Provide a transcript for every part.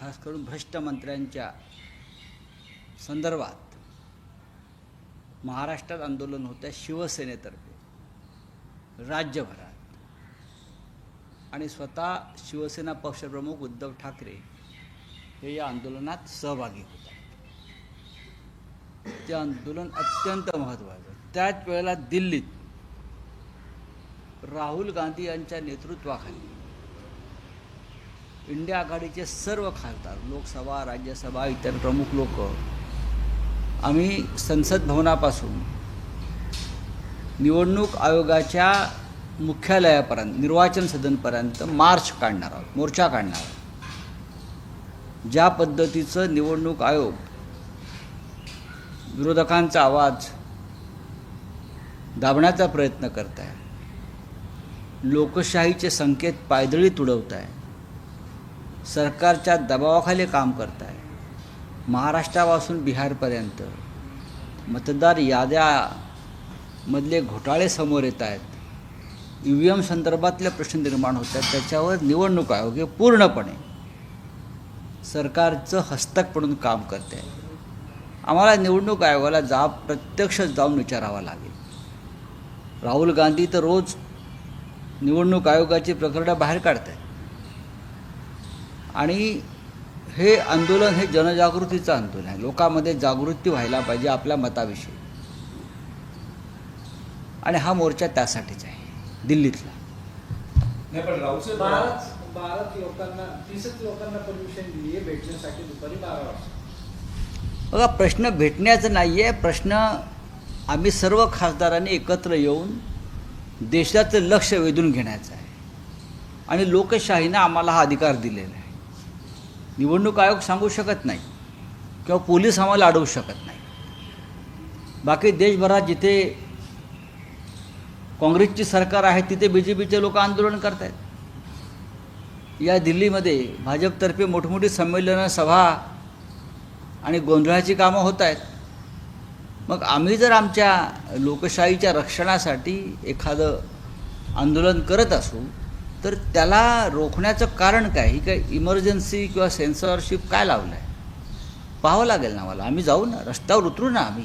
खास करून भ्रष्ट मंत्र्यांच्या संदर्भात महाराष्ट्रात आंदोलन होतं शिवसेनेतर्फे. राज्यभरात. आणि स्वतः शिवसेना पक्षप्रमुख उद्धव ठाकरे हे या आंदोलनात सहभागी होतात. ते आंदोलन अत्यंत महत्त्वाचं त्याच वेळेला दिल्लीत राहुल गांधी यांच्या नेतृत्वाखाली इंडिया आघाडीचे सर्व खासदार लोकसभा राज्यसभा इतर प्रमुख लोक आम्ही संसद भवनापासून निवडणूक आयोगाच्या मुख्यालयापर्यंत निर्वाचन सदनपर्यंत मार्च काढणार आहोत मोर्चा काढणार आहोत. ज्या पद्धतीचं निवडणूक आयोग विरोधकांचा आवाज दाबण्याचा प्रयत्न करत आहे लोकशाहीचे संकेत पायदळी तुडवत आहे सरकारच्या दबावाखाली काम करत आहे महाराष्ट्रापासून बिहारपर्यंत. मतदार याद्यामधले घोटाळे समोर येत आहेत ई व्ही एम संदर्भातले प्रश्न निर्माण होत आहेत त्याच्यावर निवडणूक आयोग हे पूर्णपणे सरकारचं हस्तक पडून काम करते आहे आम्हाला निवडणूक आयोगाला जा प्रत्यक्ष जाऊन विचारावा लागेल. राहुल गांधी तर रोज निवडणूक आयोगाची प्रकरणं बाहेर काढत आहेत आणि हे आंदोलन हे जनजागृतीचं आंदोलन आहे. लोकांमध्ये जागृती व्हायला पाहिजे आपल्या मताविषयी. आणि हा मोर्चा त्यासाठीच आहे. दिल्लीतला. बघा प्रश्न भेटण्याचं नाही आहे प्रश्न आम्ही सर्व खासदारांनी एकत्र येऊन देशाचं लक्ष वेधून घेण्याचं आहे. आणि लोकशाहीनं आम्हाला हा अधिकार दिलेला आहे. निवडणूक आयोग सांगू शकत नाही किंवा पोलीस आम्हाला अडवू शकत नाही. बाकी देशभरात जिथे काँग्रेसची सरकार आहे तिथे बी जे पीचे लोक आंदोलन करत आहेत या दिल्लीमध्ये भाजपतर्फे मोठमोठी संमेलनं सभा आणि गोंधळाची कामं होत आहेत मग आम्ही जर आमच्या लोकशाहीच्या रक्षणासाठी एखादं आंदोलन करत असू तर त्याला रोखण्याचं कारण काय? ही काय इमर्जन्सी किंवा सेन्सॉरशिप काय लावलं आहे पाहावं लागेल ना मला. आम्ही जाऊ ना. रस्त्यावर उतरू ना आम्ही.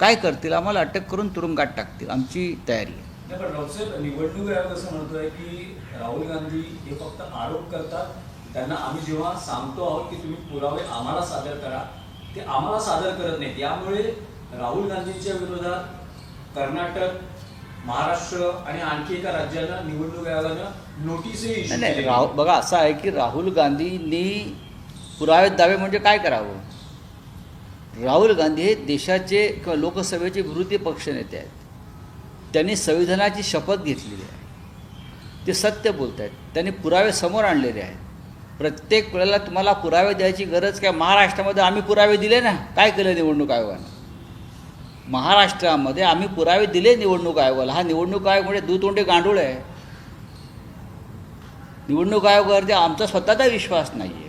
काय करतील? आम्हाला अटक करून तुरुंगात टाकतील. आमची तयारी आहे. पण निवडणूक आयोग असं म्हणतोय की राहुल गांधी हे फक्त आरोप करतात. त्यांना आम्ही जेव्हा सांगतो आहोत की तुम्ही पुरावे आम्हाला सादर करा ते आम्हाला सादर करत नाहीत. यामुळे राहुल गांधींच्या विरोधात कर्नाटक महाराष्ट्र आणि आणखी एका राज्याला निवडणूक आयोगानं केली. राहुल बघा असं आहे की राहुल गांधींनी पुरावे दावे म्हणजे काय करावं? राहुल गांधी हे देशाचे किंवा लोकसभेचे विरोधी पक्षनेते आहेत. त्यांनी संविधानाची शपथ घेतलेली आहे. ते सत्य बोलत आहेत. त्यांनी पुरावे समोर आणलेले आहेत. प्रत्येक वेळेला तुम्हाला पुरावे द्यायची गरज काय? महाराष्ट्रामध्ये आम्ही पुरावे दिले ना? काय केलं निवडणूक आयोगानं? महाराष्ट्रामध्ये आम्ही पुरावे दिले निवडणूक आयोगाला. हा निवडणूक आयोग म्हणजे दुतोंडे गांडूळ आहे. निवडणूक आयोगावरती आमचा स्वतःचा विश्वास नाही आहे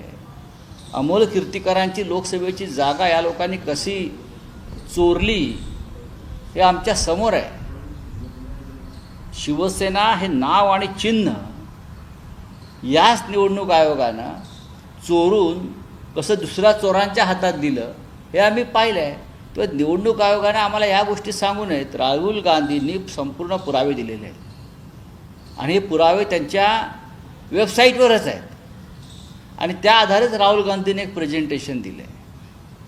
अमोल कीर्तिकरांची लोकसभेची जागा या लोकांनी कशी चोरली हे आमच्यासमोर आहे. शिवसेना हे नाव आणि चिन्ह याच निवडणूक आयोगानं चोरून कसं दुसऱ्या चोरांच्या हातात दिलं हे आम्ही पाहिलं आहे तर निवडणूक आयोगानं आम्हाला या गोष्टी सांगू नयेत. राहुल गांधींनी संपूर्ण पुरावे दिलेले आहेत. आणि हे पुरावे त्यांच्या वेबसाईटवरच आहेत. आणि त्या आधारेच राहुल गांधीने एक प्रेझेंटेशन दिलं आहे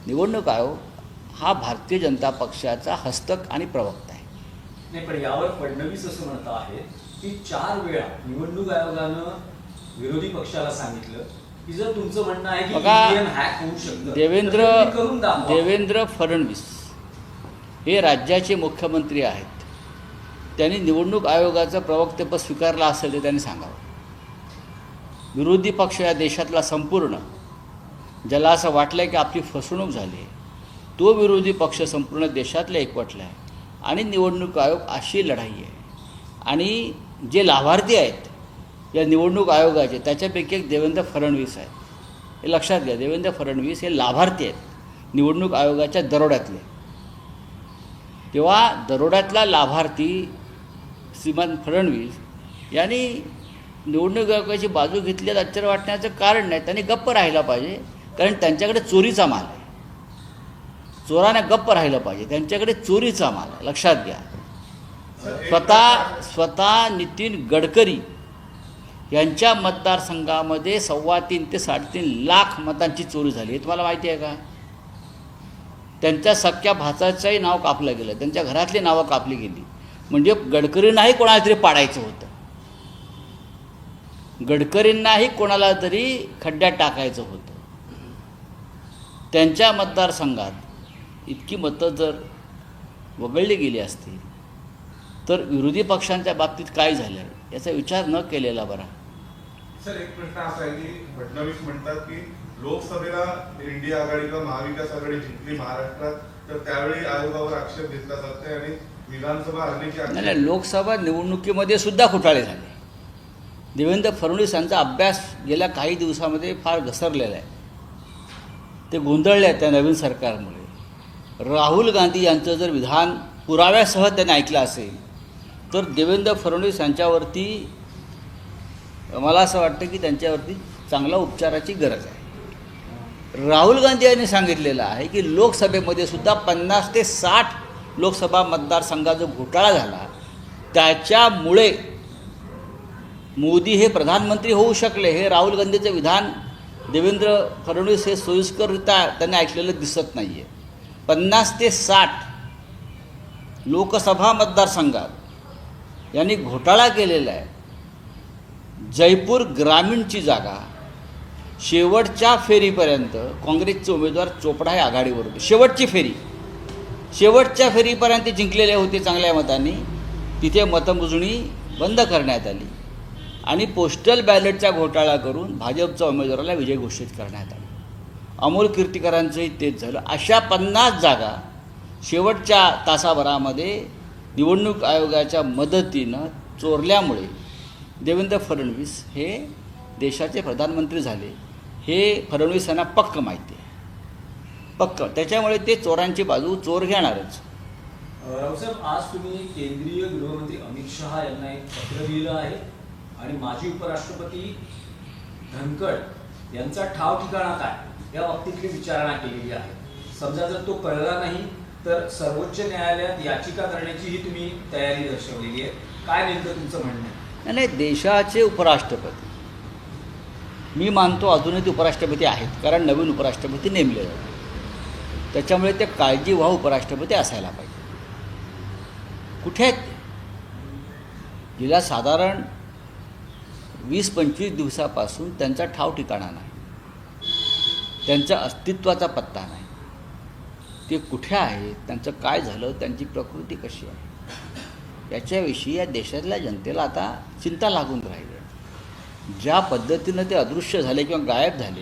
निवडणूक आयोग हा भारतीय जनता पक्षाचा हस्तक आणि प्रवक्ता आहे. नाही पण यावर फडणवीस असं म्हणत आहेत की चार वेळा निवडणूक आयोगानं विरोधी पक्षाला सांगितलं की जर तुमचं म्हणणं आहे की हॅक होऊ शकतं देवेंद्र. देवेंद्र फडणवीस हे राज्याचे मुख्यमंत्री आहेत. त्यांनी निवडणूक आयोगाचं प्रवक्तेपद स्वीकारलं असेल तर त्यांनी सांगावं. विरोधी पक्ष या देशातला संपूर्ण ज्याला असं वाटलं की आपली फसवणूक झाली आहे तो विरोधी पक्ष संपूर्ण देशातला एकवटला आहे. आणि निवडणूक आयोग अशी लढाई आहे. आणि जे लाभार्थी आहेत या निवडणूक आयोगाचे त्याच्यापैकी एक देवेंद्र फडणवीस आहेत. हे लक्षात घ्या देवेंद्र फडणवीस हे लाभार्थी आहेत. निवडणूक आयोगाच्या दरोड्यातले. तेव्हा दरोड्यातला लाभार्थी श्रीमान फडणवीस यांनी निवडणूक आयोगाची बाजू घेतली आश्चर्य वाटण्याचं कारण नाही. त्यांनी गप्प राहिला पाहिजे. कारण त्यांच्याकडे चोरीचा माल आहे. चोराने गप्प राहिलं पाहिजे. त्यांच्याकडे चोरीचा माल आहे. लक्षात घ्या. स्वतः स्वतः नितीन गडकरी यांच्या मतदारसंघामध्ये सव्वा तीन ते साडेतीन लाख मतांची चोरी झाली. हे तुम्हाला माहिती आहे का? त्यांच्या सख्या भाचाचंही नाव कापलं गेलं. त्यांच्या घरातली नावं कापली गेली. म्हणजे गडकरींनाही कोणाला तरी पाडायचं होतं. गडकरींनाही कोणाला तरी खड्ड्यात टाकायचं होतं. त्यांच्या मतदारसंघात इतकी मतं जर वगळली गेली असती तर विरोधी पक्षांच्या बाबतीत काय झालं? याचा विचार न केलेला बरा. सर एक प्रश्न असा आहे की फडणवीस म्हणतात की लोकसभेला इंडिया आघाडी किंवा महाविकास आघाडी जिंकली महाराष्ट्रात तर त्यावेळी आयोगावर आक्षेप घेतला जात नाही आणि विधानसभा हरली की नाही लोकसभा निवडणुकीमध्ये सुद्धा घोटाळे झाले. देवेंद्र फडणवीस यांचा अभ्यास गेल्या काही दिवसामध्ये फार घसरलेला आहे. ते गोंधळले आहेत त्या नवीन सरकारमुळे. राहुल गांधी यांचं जर विधान पुराव्यासह त्यांनी ऐकलं असेल तर देवेंद्र फडणवीस यांच्यावरती मला असं वाटतं की त्यांच्यावरती चांगला उपचाराची गरज आहे. राहुल गांधी यांनी सांगितलेलं आहे की लोकसभेमध्ये सुद्धा पन्नास ते साठ लोकसभा मतदारसंघात जो घोटाळा झाला. त्याच्यामुळे मोदी हे प्रधानमंत्री होऊ शकले हे राहुल गांधीचं विधान देवेंद्र फडणवीस हे सोयीस्कररित्या त्यांनी ऐकलेलं दिसत नाही आहे पन्नास ते साठ लोकसभा मतदारसंघात यांनी घोटाळा केलेला आहे. जयपूर ग्रामीणची जागा शेवटच्या फेरीपर्यंत काँग्रेसचे उमेदवार चोपडा हे आघाडीवर होते. शेवटची फेरी. शेवटच्या फेरीपर्यंत जिंकलेले होते चांगल्या मतांनी. तिथे मतमोजणी बंद करण्यात आली. आणि पोस्टल बॅलेटचा घोटाळा करून भाजपच्या उमेदवाराला विजय घोषित करण्यात आला. अमोल कीर्तिकरांचंही तेच झालं. अशा पन्नास जागा शेवटच्या तासाभरामध्ये निवडणूक आयोगाच्या मदतीनं चोरल्यामुळे देवेंद्र फडणवीस हे देशाचे प्रधानमंत्री झाले. हे फडणवीस यांना पक्क माहिती आहे. पक्क. त्याच्यामुळे ते चोरांची बाजू चोर घेणारच. रावसाहेब आज तुम्ही केंद्रीय गृहमंत्री अमित शहा यांना एक पत्र लिहिलं आहे आणि माजी उपराष्ट्रपती धनखड यांचा ठाव ठिकाणा काय? या बाबतीतली विचारणा केलेली आहे. समजा जर तो कळला नाही तर सर्वोच्च न्यायालयात याचिका करण्याची ही तुम्ही तयारी दर्शवलेली आहे. काय नेमकं तुमचं म्हणणं आहे? नाही देशाचे उपराष्ट्रपती मी मानतो अजूनही ते उपराष्ट्रपती आहेत कारण नवीन उपराष्ट्रपती नेमले जातात. त्याच्यामुळे ते काळजी व्हा उपराष्ट्रपती असायला पाहिजे. कुठे आहेत तिला गेल्या साधारण वीस पंचवीस दिवसापासून त्यांचा ठाव ठिकाणा नाही. त्यांच्या अस्तित्वाचा पत्ता नाही. ते कुठे आहेत त्यांचं काय झालं त्यांची प्रकृती कशी आहे? याच्याविषयी या देशातल्या जनतेला आता चिंता लागून राहिली. ज्या पद्धतीनं ते अदृश्य झाले किंवा गायब झाले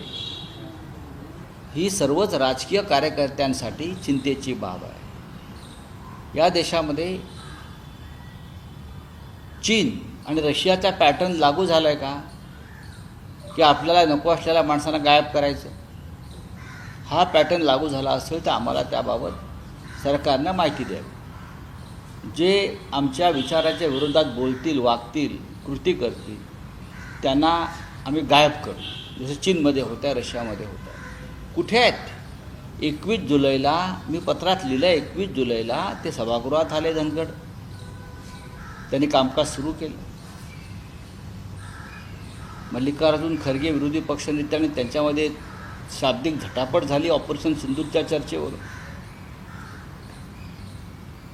ही सर्वच राजकीय कार्यकर्त्यांसाठी चिंतेची बाब आहे. या देशामध्ये चीन आणि रशियाचा पॅटर्न लागू झाला आहे का? की आपल्याला नको असलेल्या माणसांना गायब करायचं? हा पॅटर्न लागू झाला असेल तर आम्हाला त्याबाबत सरकारनं माहिती द्यावी. जे आमच्या विचाराच्या विरोधात बोलतील वागतील कृती करतील त्यांना आम्ही गायब करू. जसं चीनमध्ये होत्या रशियामध्ये होत्या. कुठे आहेत? एकवीस जुलैला मी पत्रात लिहिलं एकवीस जुलैला ते सभागृहात आले धनगड. त्यांनी कामकाज सुरू केलं. मल्लिकार्जुन खरगे विरोधी पक्षनेत्याने त्यांच्यामध्ये शाब्दिक झटापट झाली ऑपरेशन सिंधूच्या चर्चेवर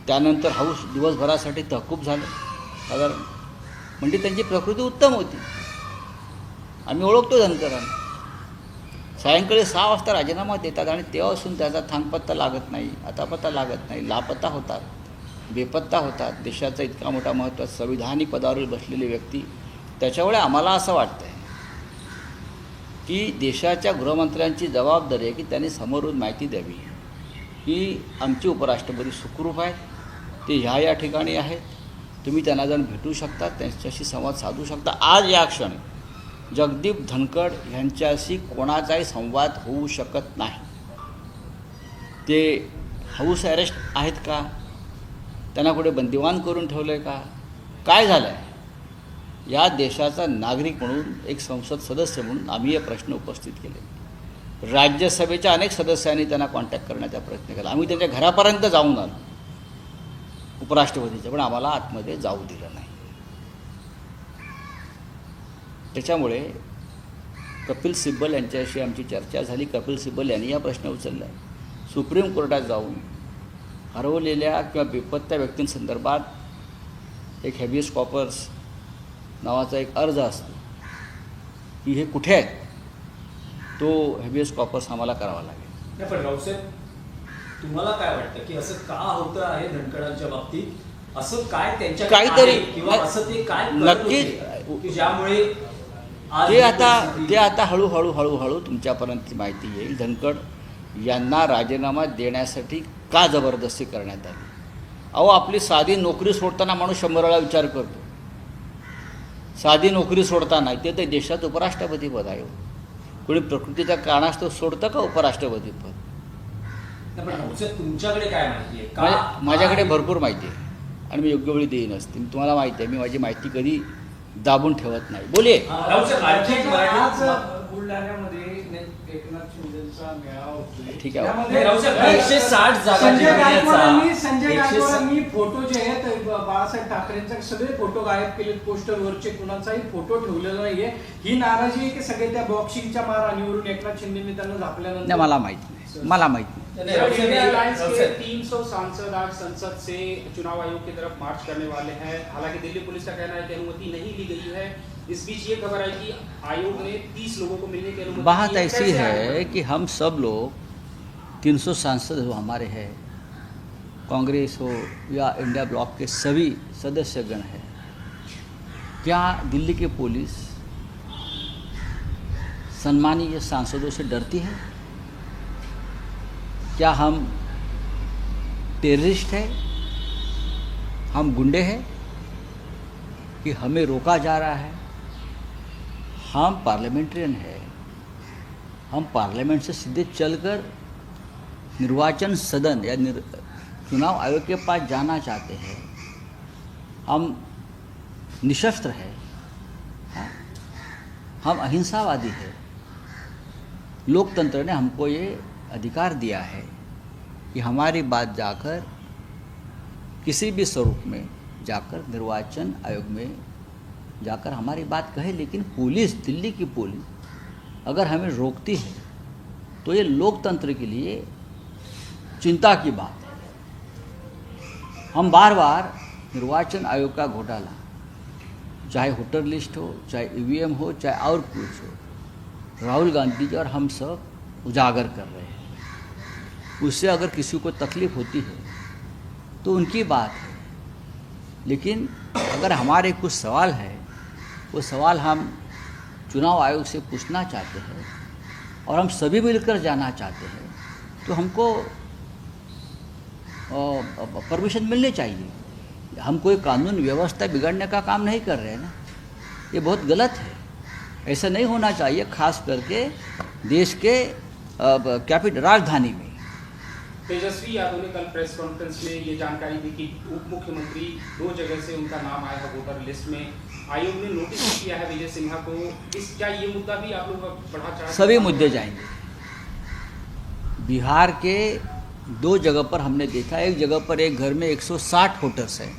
त्यानंतर हाऊस दिवसभरासाठी तहकूब झालं. साधारण. म्हणजे त्यांची प्रकृती उत्तम होती. आम्ही ओळखतो धनकरांना सायंकाळी सहा वाजता राजीनामा देतात आणि तेव्हापासून त्याचा थांगपत्ता लागत नाही आता पत्ता लागत नाही लापत्ता होतात बेपत्ता होतात. देशाचा इतका मोठा महत्त्व संविधानिक पदावर बसलेली व्यक्ती त्याच्यामुळे आम्हाला असं वाटतं आहे की देशाच्या गृहमंत्र्यांची जबाबदारी आहे की त्यांनी समोरून माहिती द्यावी. की आमचे उपराष्ट्रपती सुखरूप आहेत ते ह्या या ठिकाणी आहेत. तुम्ही त्यांना जाऊन भेटू शकता त्यांच्याशी संवाद साधू शकता. आज या क्षणी जगदीप धनकड यांच्याशी कोणाचाही संवाद होऊ शकत नाही. ते हाऊस अरेस्ट आहेत का? त्यांना कुठे बंदिवान करून ठेवलं आहे का? काय झालं आहे या देशाचा नागरिक म्हणून एक संसद सदस्य म्हणून आम्ही हे प्रश्न उपस्थित केले. राज्यसभेच्या अनेक सदस्यांनी त्यांना कॉन्टॅक्ट करण्याचा प्रयत्न केला. आम्ही त्यांच्या घरापर्यंत जाऊन आलो. उपराष्ट्रपतीचं पण आम्हाला आतमध्ये जाऊ दिलं नाही. त्याच्यामुळे कपिल सिब्बल यांच्याशी आमची चर्चा झाली. कपिल सिब्बल यांनी हा प्रश्न उचलला. सुप्रीम कोर्टात जाऊन हरवलेल्या किंवा बेपत्त्या व्यक्तींसंदर्भात एक हॅबियस कॉपर्स नावाचा एक अर्ज असतो. की हे कुठे आहेत? तो हॅबियस कॉपर्स आम्हाला करावा लागेल. पण रावसाहेब तुम्हाला काय वाटतं की असं का होतं आहे धनकडांच्या बाबतीत? असं काय त्यांच्या काहीतरी- किंवा असं ते काय करत नक्कीच- होते? की ज्यामुळे ते आता ते आता हळूहळू हळूहळू तुमच्यापर्यंत माहिती येईल. धनकड यांना राजीनामा देण्यासाठी का जबरदस्ती करण्यात आली? अहो आपली साधी नोकरी सोडताना माणूस शंभर वेळा विचार करतो. साधी नोकरी सोडताना ते तर देशात उपराष्ट्रपती पद आहे हो. कोणी प्रकृतीच्या कारणास्तव सोडतं का उपराष्ट्रपती पद? तुमच्याकडे काय माहिती माझ्याकडे भरपूर माहिती आहे. आणि मी योग्य वेळी देईनच. तुम्हाला माहिती आहे मी माझी माहिती कधी दाबून ठेवत नाही. बोलिये ठीक आहे. एकशे साठ संजय फोटो जे आहेत बाळासाहेब ठाकरेंचे सगळे फोटो गायब केलेत पोस्टरवरचे कुणाचाही फोटो ठेवलेला नाहीये. ही नाराजी आहे की सगळे त्या बॉक्सिंगच्या मारहाणीवरून एकनाथ शिंदेने त्यांना झापल्यानंतर मला माहिती नाही. मला माहिती नाही. रावसाहेब, 300 सांसद आज संसद से चुनाव आयोग की तरफ़ मार्च करने वाले हैं। हालाँकि दिल्ली पुलिस का कहना है कि अनुमति नहीं ली गई है। इस बीच ये खबर आई कि आयोग ने 30 लोगों को मिलने की अनुमति बात ऐसी है कि हम सब लोग 300 सांसद जो हमारे हैं। कांग्रेस हो या इंडिया ब्लॉक के सभी सदस्यगण हैं। क्या दिल्ली की पुलिस सम्मानीय सांसदों से डरती है? क्या हम टेररिस्ट हैं? हम गुंडे हैं? कि हमें रोका जा रहा है? हम पार्लियामेंट्रियन है। हम पार्लियामेंट से सीधे चलकर निर्वाचन सदन या निर, चुनाव आयोग के पास जाना चाहते हैं। हम निशस्त्र हैं। हाँ? हम अहिंसावादी हैं। लोकतंत्र ने हमको ये अधिकार दिया है कि हमारी बात जाकर किसी भी स्वरूप में जाकर निर्वाचन आयोग में जाकर हमारी बात कहे, लेकिन पुलिस, दिल्ली की पुलिस अगर हमें रोकती है तो ये लोकतंत्र के लिए चिंता की बात है। हम बार बार निर्वाचन आयोग का घोटाला, चाहे वोटर लिस्ट हो, चाहे ईवीएम हो, चाहे और कुछ हो, राहुल गांधी जी और हम सब उजागर कर रहे हैं। उससे अगर किसी को तकलीफ़ होती है तो उनकी बात है। लेकिन अगर हमारे कुछ सवाल है, वो सवाल हम चुनाव आयोग से पूछना चाहते हैं और हम सभी मिलकर जाना चाहते हैं तो हमको परमिशन मिलनी चाहिए। हम कोई कानून व्यवस्था बिगड़ने का काम नहीं कर रहे हैं ना। ये बहुत गलत है। ऐसा नहीं होना चाहिए, खास करके देश के कैपिटल राजधानी में। तेजस्वी यादव ने कल प्रेस कॉन्फ्रेंस में ये जानकारी दी कि उप मुख्यमंत्री दो जगह से उनका नाम आया है वोटर लिस्ट में। आयोग ने नोटिस किया है विजय सिन्हा को। इस क्या ये मुद्दा भी आप लोग बढ़ा चाहते हैं? सभी मुद्दे जाएँगे। बिहार के दो जगह पर हमने देखा एक जगह पर एक घर में 160 वोटर्स हैं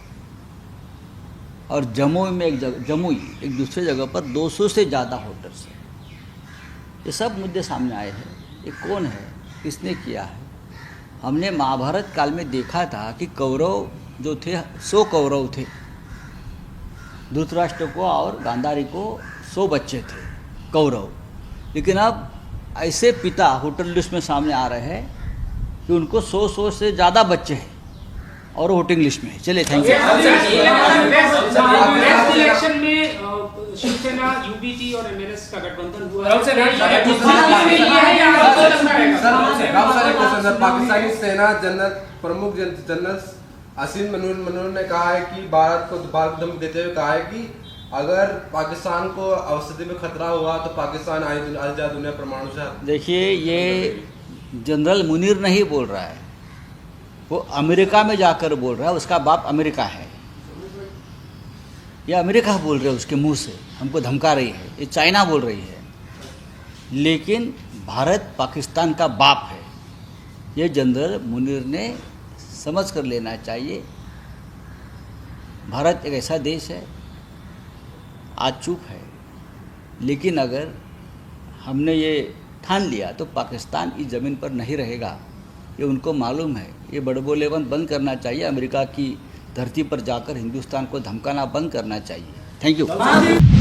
और जमुई में एक जगह जमुई एक दूसरे जगह पर 200 से ज़्यादा वोटर्स हैं। ये सब मुद्दे सामने आए हैं। ये कौन है? किसने किया है? हमने महाभारत काल में देखा था कि कौरव जो थे सौ कौरव थे। धृतराष्ट्र को और गांधारी को सौ बच्चे थे कौरव। लेकिन अब ऐसे पिता होटल लिस्ट में सामने आ रहे हैं कि उनको सौ सौ से ज़्यादा बच्चे हैं और वोटिंग लिस्ट में है। चलिए थैंक यू शिवसेना यूबीटी और एमएनएस का गठबंधन हुआ। है है? Sir Rao question sir Pakistani सेना जनरल प्रमुख जनरल असीम मनूर मनूर ने कहा है कि भारत को भारत को धमकी देते हुए कहा है कि अगर पाकिस्तान को अवस्थिति में खतरा हुआ तो पाकिस्तान आज आज ज़्यादा दुनिया परमाणु से देखिए ये जनरल मुनीर नहीं बोल रहा है। वो अमेरिका में जाकर बोल रहा है उसका बाप अमेरिका है। ये अमेरिका बोल रहे है उसके मुँह से। हमको धमका रही है, ये चाइना बोल रही है। लेकिन भारत पाकिस्तान का बाप है। ये जनरल मुनीर ने समझ कर लेना चाहिए, भारत एक ऐसा देश है, आज चुप है। लेकिन अगर हमने ये ठान लिया तो पाकिस्तान इस ज़मीन पर नहीं रहेगा। ये उनको मालूम है। ये बड़बोलेपन बंद करना चाहिए, अमेरिका की धरती पर जाकर हिंदुस्तान को धमकाना बंद करना चाहिए। Thank you.